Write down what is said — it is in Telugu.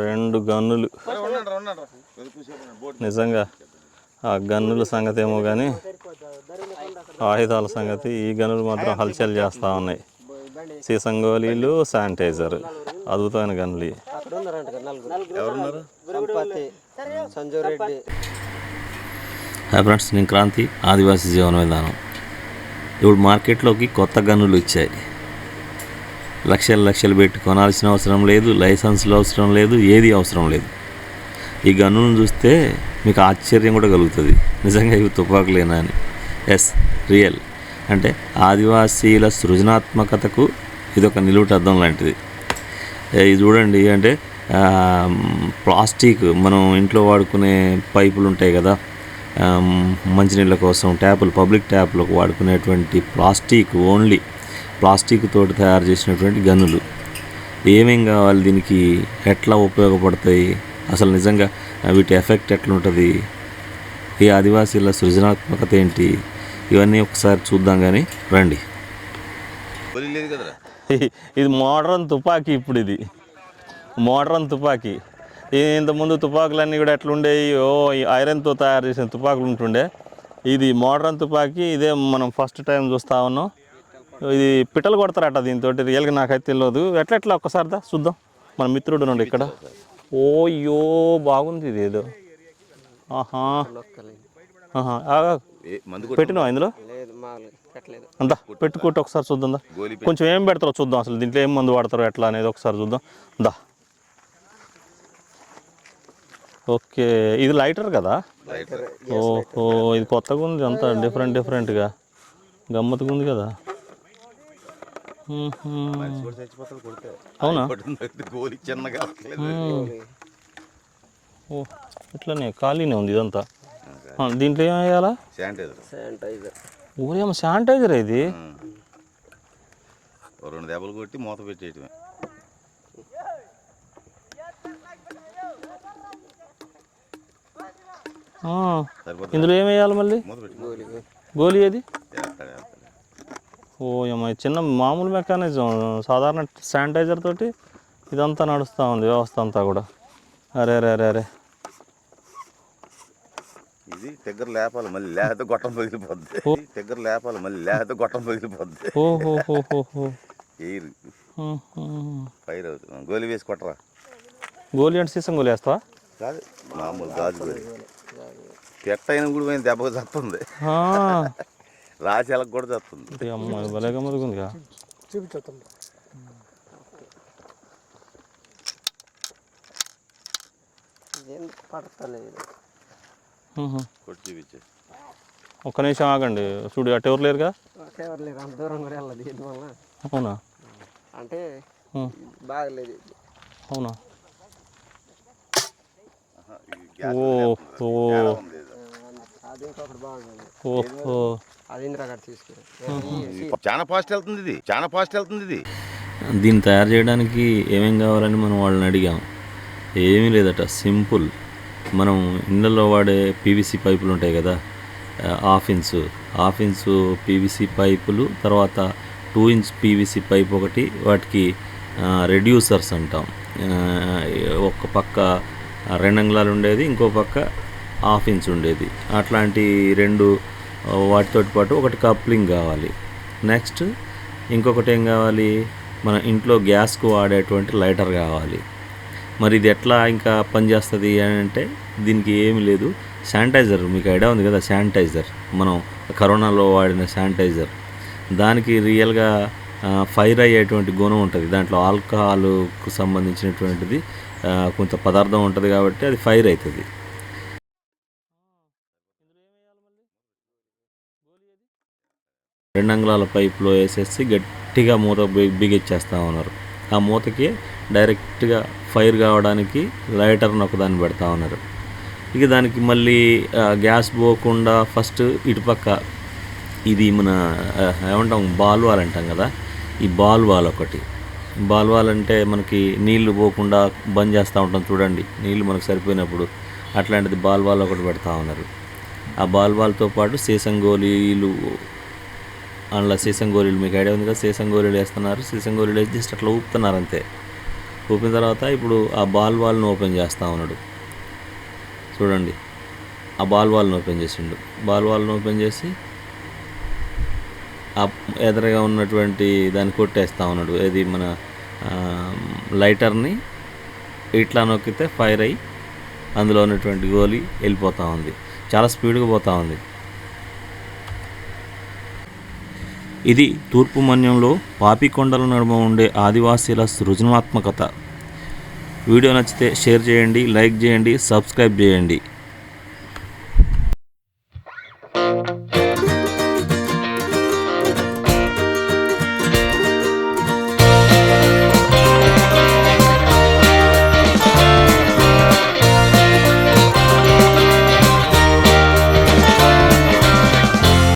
రెండు గన్నులు నిజంగా ఆ గన్నుల సంగతి ఏమో కానీ ఆయుధాల సంగతి ఈ గన్నులు మాత్రం హల్చల్ చేస్తూ ఉన్నాయి సీసంగోలీలు శానిటైజర్ అద్భుతమైన గన్నులు హాయ్ ఫ్రెండ్స్ నేను క్రాంతి ఆదివాసీ జీవన విధానం ఇప్పుడు మార్కెట్లోకి కొత్త గన్నులు వచ్చాయి. లక్షలు లక్షలు పెట్టి కొనాల్సిన అవసరం లేదు లైసెన్స్లు అవసరం లేదు ఏది అవసరం లేదు. ఈ గన్నులను చూస్తే మీకు ఆశ్చర్యం కూడా కలుగుతుంది. నిజంగా ఇవి తుపాకులేనా అని. Yes real. అంటే ఆదివాసీల సృజనాత్మకతకు ఇది ఒక నిలువుటద్దం లాంటిది. ఇది చూడండి అంటే ప్లాస్టిక్ మనం ఇంట్లో వాడుకునే పైపులు ఉంటాయి కదా మంచినీళ్ళ కోసం ట్యాపులు పబ్లిక్ ట్యాపులకు వాడుకునేటువంటి ప్లాస్టిక్ ఓన్లీ ప్లాస్టిక్ తోటి తయారు చేసినటువంటి గనులు. ఏమేం కావాలి దీనికి? ఎట్లా ఉపయోగపడతాయి? అసలు నిజంగా వీటి ఎఫెక్ట్ ఎట్లుంటుంది? ఈ ఆదివాసీల సృజనాత్మకత ఏంటి? ఇవన్నీ ఒకసారి చూద్దాం కానీ రండి. ఇది మోడ్రన్ తుపాకీ ఇప్పుడు ఇది. మోడ్రన్ తుపాకీ. ఇంతకుముందు తుపాకులన్నీ కూడా ఎట్లుండేవి ఓ ఈ ఐరన్తో తయారు చేసిన తుపాకులు ఉంటుండే. ఇది మోడ్రన్ తుపాకీ ఇదే మనం ఫస్ట్ టైం చూస్తా ఉన్నాం. ఇది పిట్టలు కొడతారట దీంతో రియల్గా నాకైతే తెలియదు ఎట్లా ఎట్లా ఒక్కసారి దా చూద్దాం. మన మిత్రుడు నుండి ఇక్కడ. ఓ యో బాగుంది ఇది ఏదో. ఆహా. పెట్టినావా ఇందులో? లేదు మామూలు పెట్టలేదు. అంతా పెట్టుకుంటే ఒకసారి చూద్దాం కొంచెం ఏం పెడతారో చూద్దాం అసలు. దీంట్లో ఏం మందు వాడతారో ఎట్లా అనేది ఒకసారి చూద్దాం. దా. ఓకే. ఇది లైటర్ కదా? ఓహో ఇది కొత్తగా ఉంది అంతా డిఫరెంట్ డిఫరెంట్గా. గమ్మత్తుగా ఉంది కదా? అవునా. ఓ ఇట్లానే ఖాళీనే ఉంది ఇదంతా. దీంట్లో ఏం వేయాలా? శానిటైజర్. ఊరేమో శానిటైజర్ ఇది? రెండు దెబ్బలు కొట్టి మూత పెట్టేయటమే ఆ, సరిపోతుంది ఇందులో ఏం వేయాలి మళ్ళీ? గోలీ ఏది. ఓ ఏమో చిన్న మామూలు మెకానిజం. సాధారణ శానిటైజర్ తోటి ఇదంతా నడుస్తూ ఉంది వ్యవస్థ అంతా కూడా. అరే అరే అరే అరే. ఇది దగ్గర లేపాలి మళ్ళీ లేకపోతే గొట్టం పగిలిపోద్ది. దగ్గర లేపాలి మళ్ళీ లేకపోతే గొట్టం పగిలిపోద్ది. ఎయిర్. ఫైర్ అవుతుంది. గోలి వేసి కొట్టరా? గోలీ అంటే సీసం గోలీ వేస్తావా? కాదు మామూలు గాజు గోలి. ఎట్ట అయినా కూడా పోయిన దెబ్బకు చస్తుంది ఆ, రాసేలకు కూడా చస్తుంది ఇది అమ్మ ఇది భలే గమ్మత్తుకుందిగా ఏం పడతలేదు. హ్మ్, హ్మ్. కొట్టి చూపించే. ఒక్క నిమిషం ఆగండి. చూడు అటు ఎవరు లేరుగా? ఎవరు లేరు? అంత దూరం కూడా వెళ్ళదు దీని వల్ల అవునా? అంటే. బాగలేదు. అవునా? గ్యాస్ ఓ బాగుంది ఓహో. అది చాలా ఫాస్ట్ వెళ్తుంది ఇది. చాలా ఫాస్ట్ వెళ్తుంది ఇది. దీన్ని తయారు చేయడానికి ఏమేం కావాలని మనం వాళ్ళని అడిగాం. ఏమీ లేదట. సింపుల్. మనం ఇళ్ళల్లో వాడే పీవీసీ పైపులు ఉంటాయి కదా half inch half inch PVC పైపులు తర్వాత టూ ఇంచ్ పీవీసీ పైప్ ఒకటి వాటికి రెడ్యూసర్స్ అంటాం. ఒక పక్క రెండు అంగుళాలు ఉండేది ఇంకో పక్క హాఫ్ ఇంచ్ ఉండేది. అట్లాంటి రెండు వాటితో పాటు ఒకటి కప్లింగ్ కావాలి. నెక్స్ట్ ఇంకొకటి ఏం కావాలి? మన ఇంట్లో గ్యాస్కు వాడేటువంటి లైటర్ కావాలి. మరి ఇది ఎట్లా ఇంకా పనిచేస్తుంది అని అంటే దీనికి ఏమి లేదు. శానిటైజర్ మీకు ఐడియా ఉంది కదా శానిటైజర్. మనం కరోనాలో వాడిన శానిటైజర్. దానికి రియల్గా ఫైర్ అయ్యేటువంటి గుణం ఉంటుంది. దాంట్లో ఆల్కహాల్కు సంబంధించినటువంటిది కొంత పదార్థం ఉంటుంది కాబట్టి అది ఫైర్ అవుతుంది రెండు అంగుళాల పైప్లో వేసేసి గట్టిగా మూత బి- బిగించేస్తా ఉన్నారు. ఆ మూతకి డైరెక్ట్గా ఫైర్ కావడానికి లైటర్ని ఒకదాన్ని పెడతా ఉన్నారు. ఇక దానికి మళ్ళీ గ్యాస్ పోకుండా ఫస్ట్ ఇటుపక్క ఇది మన ఏమంటాం బాల్ వాల్ అంటాం కదా? ఈ బాల్ వాల్ ఒకటి. బాల్వాల్ అంటే మనకి నీళ్ళు పోకుండా బంద్ చేస్తూ ఉంటాం చూడండి. నీళ్ళు మనకు సరిపోయినప్పుడు అట్లాంటిది బాల్వాల్ ఒకటి పెడతా ఉన్నారు. ఆ బాల్వాల్తో పాటు సీసం గోళీలు అందులో సీసం గోళీలు మీకు ఐడియా ఉంది కదా? సీసం గోళీలు వేస్తున్నారు. సీసం గోళీలు వేసి జస్ట్ అట్లా ఊపుతున్నారు అంతే. ఊపిన తర్వాత ఇప్పుడు ఆ బాల్ వాల్ని ఓపెన్ చేస్తూ ఉన్నాడు. చూడండి. ఆ బాల్ వాల్ని ఓపెన్ చేసిండు. బాల్ వాల్ని ఓపెన్ చేసి ఆ ఎదురుగా ఉన్నటువంటి దాన్ని కొట్టేస్తూ ఉన్నాడు. అది మన లైటర్ని ఇట్లా నొక్కితే ఫైర్ అయ్యి అందులో ఉన్నటువంటి గోలీ వెళ్ళిపోతూ ఉంది. చాలా స్పీడ్గా పోతూ ఉంది. ఇది తూర్పు మన్యంలో పాపికొండల నడుమ ఉండే ఆదివాసీల సృజనాత్మకత. వీడియో నచ్చితే షేర్ చేయండి లైక్ చేయండి సబ్స్క్రైబ్ చేయండి.